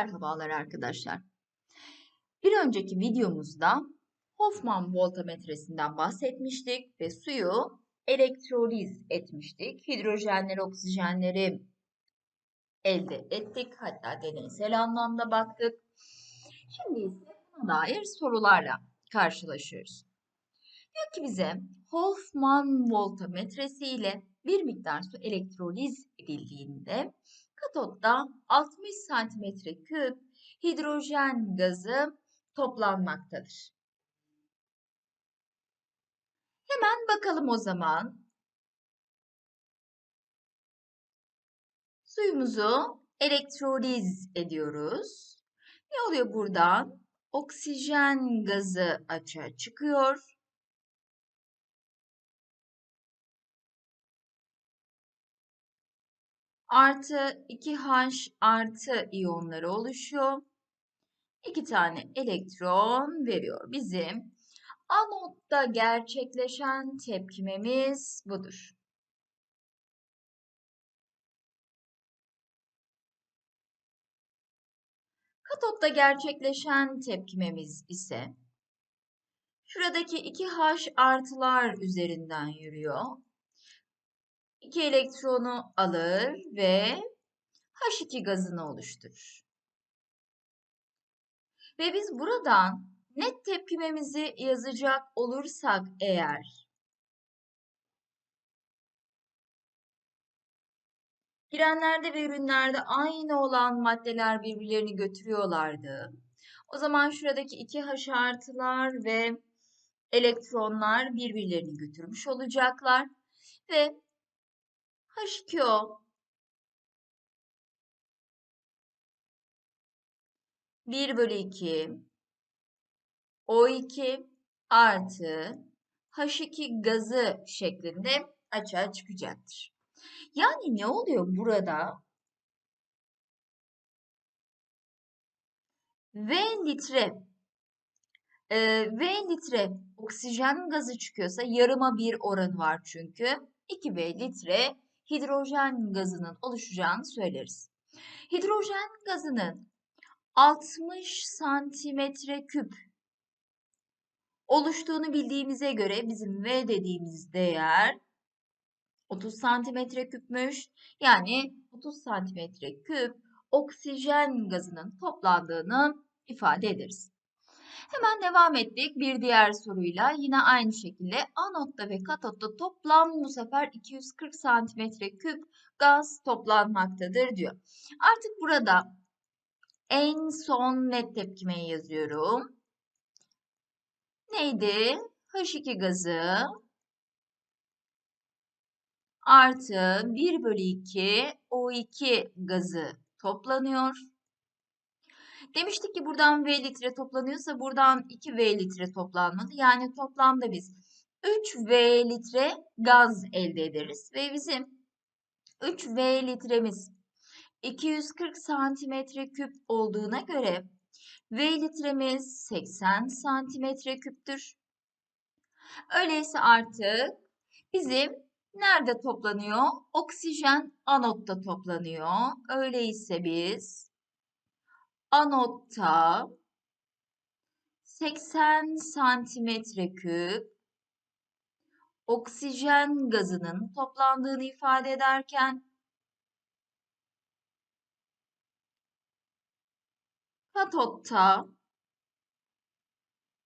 Merhabalar arkadaşlar. Bir önceki videomuzda Hoffman voltametresinden bahsetmiştik ve suyu elektroliz etmiştik. Hidrojenleri, oksijenleri elde ettik. Hatta deneysel anlamda baktık. Şimdi ise buna dair sorularla karşılaşıyoruz. Diyor ki bize Hoffman voltametresi ile bir miktar su elektroliz edildiğinde katotta 60 santimetre küp hidrojen gazı toplanmaktadır. Hemen bakalım o zaman. Suyumuzu elektroliz ediyoruz. Ne oluyor buradan? Oksijen gazı açığa çıkıyor. Artı 2H artı iyonları oluşuyor. İki tane elektron veriyor. Bizim anotta gerçekleşen tepkimemiz budur. Katotta gerçekleşen tepkimemiz ise şuradaki 2H artılar üzerinden yürüyor. 2 elektronu alır ve H2 gazını oluşturur. Ve biz buradan net tepkimemizi yazacak olursak eğer girenlerde ve ürünlerde aynı olan maddeler birbirlerini götürüyorlardı. O zaman şuradaki iki H artılar ve elektronlar birbirlerini götürmüş olacaklar ve H2O 1 bölü 2 O2 artı H2 gazı şeklinde açığa çıkacaktır. Yani ne oluyor burada? V litre e, V litre oksijen gazı çıkıyorsa yarıma bir oranı var çünkü. 2V litre hidrojen gazının oluşacağını söyleriz. Hidrojen gazının 60 santimetre küp oluştuğunu bildiğimize göre bizim V dediğimiz değer 30 santimetre küpmüş. Yani 30 santimetre küp oksijen gazının toplandığını ifade ederiz. Hemen devam ettik bir diğer soruyla. Yine aynı şekilde anotta ve katotta toplam bu sefer 240 santimetre küp gaz toplanmaktadır diyor. Artık burada en son net tepkimeyi yazıyorum. Neydi? H2 gazı artı 1 bölü 2 O2 gazı toplanıyor. Demiştik ki buradan V litre toplanıyorsa buradan 2 V litre toplanmadı. Yani toplamda biz 3 V litre gaz elde ederiz. Ve bizim 3 V litremiz 240 santimetre küp olduğuna göre V litremiz 80 santimetre küptür. Öyleyse artık bizim nerede toplanıyor? Oksijen anotta toplanıyor. Öyleyse biz anotta 80 santimetre küp oksijen gazının toplandığını ifade ederken katotta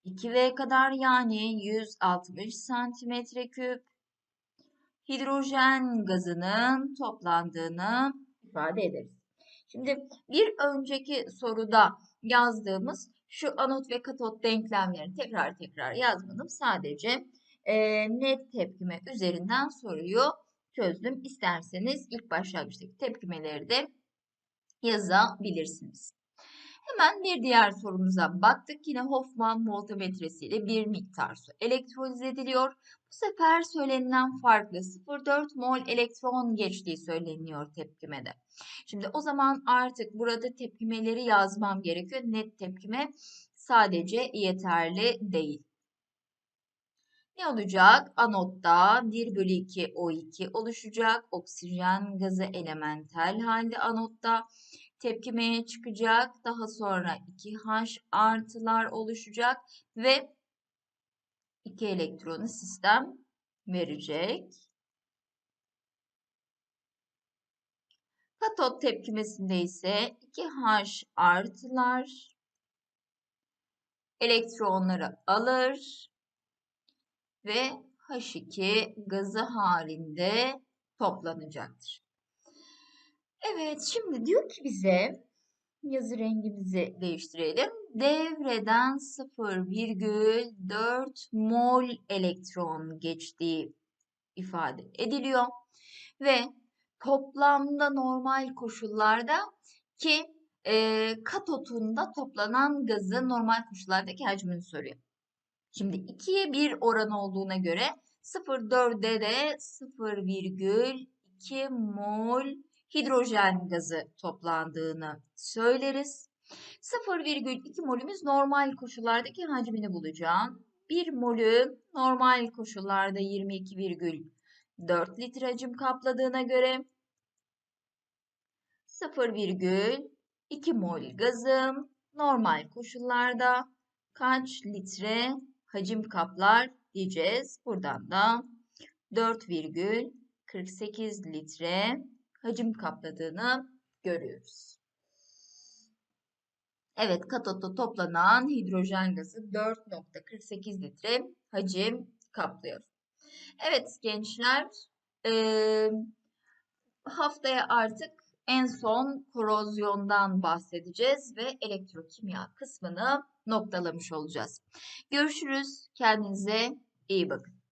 2V kadar yani 160 santimetre küp hidrojen gazının toplandığını ifade ederiz. Şimdi bir önceki soruda yazdığımız şu anot ve katot denklemlerini tekrar tekrar yazmadım. Sadece e, net tepkime üzerinden soruyu çözdüm. İsterseniz ilk başlangıçtaki tepkimeleri de yazabilirsiniz. Hemen bir diğer sorumuza baktık. Yine Hoffman voltametresiyle bir miktar su elektroliz ediliyor. Bu sefer söylenilen farklı 0,4 mol elektron geçtiği söyleniyor tepkimede. Şimdi o zaman artık burada tepkimeleri yazmam gerekiyor. Net tepkime sadece yeterli değil. Ne olacak? Anotta 1 bölü 2 O2 oluşacak. Oksijen gazı elementel halde anotta. Tepkimeye çıkacak. Daha sonra 2H artılar oluşacak ve 2 elektronu sistem verecek. Katot tepkimesinde ise 2H artılar elektronları alır ve H2 gazı halinde toplanacaktır. Evet, şimdi diyor ki bize yazı rengimizi değiştirelim. Devreden 0,4 mol elektron geçtiği ifade ediliyor ve toplamda normal koşullarda ki e, katotunda toplanan gazın normal koşullardaki hacmini soruyor. Şimdi 2'ye 1 oran olduğuna göre 0,4'de de 0,2 mol hidrojen gazı toplandığını söyleriz. 0,2 molümüz normal koşullardaki hacmini bulacağım. 1 molü normal koşullarda 22,4 litre hacim kapladığına göre 0,2 mol gazım normal koşullarda kaç litre hacim kaplar diyeceğiz. Buradan da 4,48 litre hacim kapladığını görüyoruz. Evet, katotta toplanan hidrojen gazı 4.48 litre hacim kaplıyor. Evet gençler, e, haftaya artık en son korozyondan bahsedeceğiz ve elektrokimya kısmını noktalamış olacağız. Görüşürüz. Kendinize iyi bakın.